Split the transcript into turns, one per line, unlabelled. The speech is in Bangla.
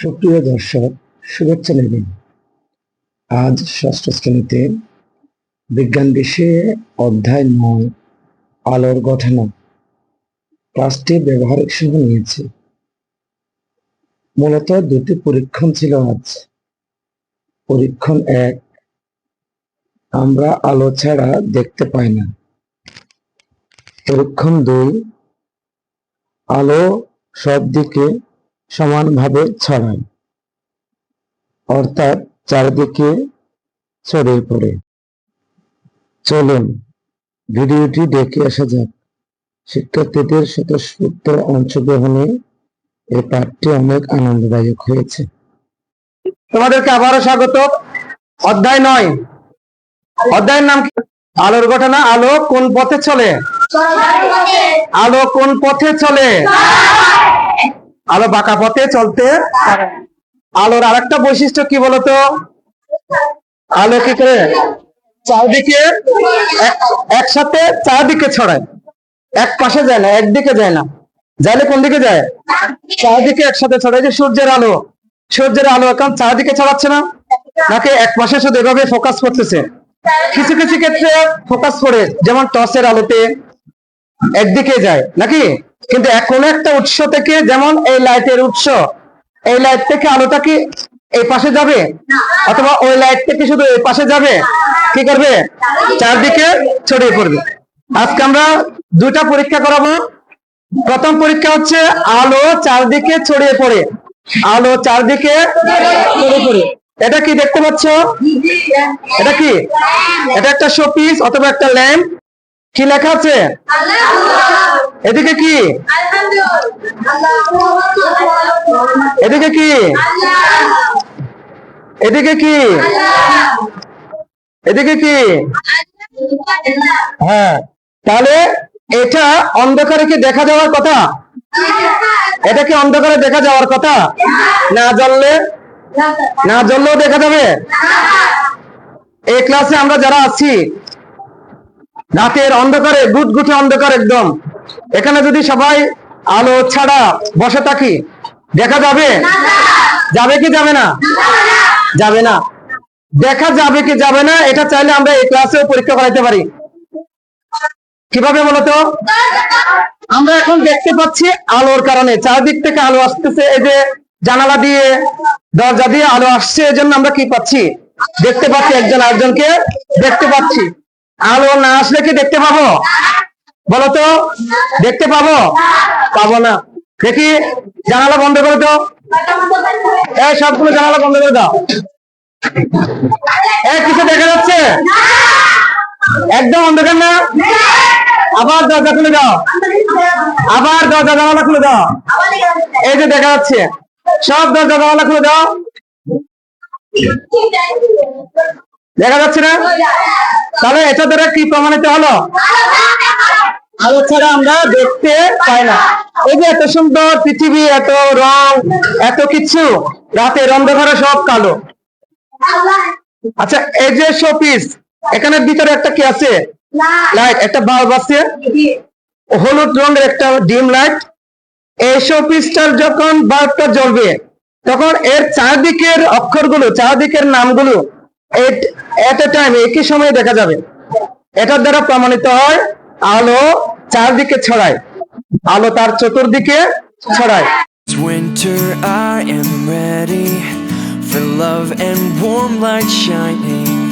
সুপ্রিয় দর্শক, শুভেচ্ছা নেবেন আজ ষষ্ঠ শ্রেণীতে বিজ্ঞান বিষয়ে অধ্যায় নয়, আলোর গঠন। ক্লাসটি ব্যবহারিক সহ নিয়েছে। মূলত দুটি পরীক্ষণ ছিল আজ। পরীক্ষণ এক, আমরা আলো ছাড়া দেখতে পাই না। পরীক্ষণ দুই, আলো সব দিকে সমানভাবে ছড়ায়। অর্থাৎ চারিদিকে ছড়িয়ে পড়ে। চলুন ভিডিওটি দেখে আসা যাক। শিক্ষার্থীদের স্বতঃস্ফূর্ত অংশগ্রহণে এই পাঠটি অনেক আনন্দদায়ক হয়েছে।
তোমাদেরকে আবারও স্বাগত। অধ্যায় নয়। অধ্যায়ের নাম কি? আলোর ঘটনা। আলো কোন পথে চলে? আলো কোন পথে চলে? আলো বাঁকা পথে চলতে আলোর আর একটা বৈশিষ্ট্য কি বলতো? আলো কি করে? চারদিকে একসাথে চারদিকে ছড়ায়। এক পাশে যায় না, একদিকে যায় না। যাইলে কোন দিকে যায়? চারদিকে একসাথে ছড়ায়। যে সূর্যের আলো সূর্যের আলো এখন চারদিকে ছড়াচ্ছে না? নাকি এক পাশে শুধু এভাবে ফোকাস করতেছে? কিছু কিছু ক্ষেত্রে ফোকাস করে, যেমন টর্চের আলোতে একদিকে যায়, নাকি? কিন্তু এখন একটা উৎস থেকে যেমন এই লাইটের উৎস, এই লাইট থেকে আলোটা কি এই পাশে যাবে? অথবা ওই লাইট থেকে শুধু এই পাশে যাবে? কি করবে? চারদিকে ছড়িয়ে পড়বে। আজকে আমরা দুইটা পরীক্ষা করাবো। প্রথম পরীক্ষা হচ্ছে আলো চারদিকে ছড়িয়ে পড়ে। আলো চারদিকে ছড়িয়ে পড়ে। এটা কি দেখতে পাচ্ছ? এটা কি? এটা একটা শোপিস অথবা একটা ল্যাম্প। কি লেখা আছে? এদিকে কি? এদিকে কি? এদিকে কি? এদিকে কি? হ্যাঁ। তাহলে এটা অন্ধকারে কি দেখা যাওয়ার কথা? এটা কি অন্ধকারে দেখা যাওয়ার কথা? না জ্বললে? না জ্বললেও দেখা যাবে? এই ক্লাসে আমরা যারা আছি রাতের অন্ধকারে গুটগুটে অন্ধকার একদম। এখানে যদি সবাই আলো ছাড়া বসে থাকি, দেখা যাবে? যাবে কি যাবে না? যাবে না। দেখা যাবে কি যাবে না, এটা চাইলে আমরা এই ক্লাসেও পরীক্ষা করাইতে পারি। কীভাবে বলতো আমরা এখন দেখতে পাচ্ছি আলোর কারণে। চারদিক থেকে আলো আসতেছে, এই যে জানালা দিয়ে, দরজা দিয়ে আলো আসছে, এজন্য আমরা কি পাচ্ছি? দেখতে পাচ্ছি একজন আরেকজনকে, দেখতে পাচ্ছি। আলো না আসলে কি দেখতে পাবো? বলতো দেখতে পাবো? পাবো না। দেখি, জানালা বন্ধ করে দাও। এই, সবগুলো জানালা বন্ধ করে দাও। এই, কিছু দেখা যাচ্ছে? একদম অন্ধকার না? আবার দরজা খুলে দাও। আবার দরজা জানালা খুলে দাও। এই যে দেখা যাচ্ছে, সব দরজা জানালা খুলে দাও। দেখা যাচ্ছে না? তাহলে এটা দ্বারা কি প্রমাণিত হলো? আলো ছাড়া আমরা দেখতে পাই না। এই যে এত সুন্দর পৃথিবী, এত রং, এত কিছু, রাতের অন্ধকারে সব কালো। আচ্ছা এই যে শোপিস, এখানের ভিতরে একটা কি আছে? লাইট একটা বাল্ব আছে। হলুদ রঙের একটা ডিম লাইট এই শোপিসটার যখন বাল্বটা জ্বলবে, তখন এর চারদিকের অক্ষরগুলো, চারদিকের নামগুলো টাইম একই সময়ে দেখা যাবে। এটার দ্বারা প্রমাণিত হয় আলো চারদিকে ছড়ায়। আলো তার চতুর্দিকে ছড়ায়।
Winter, I am ready for love and warm light shining.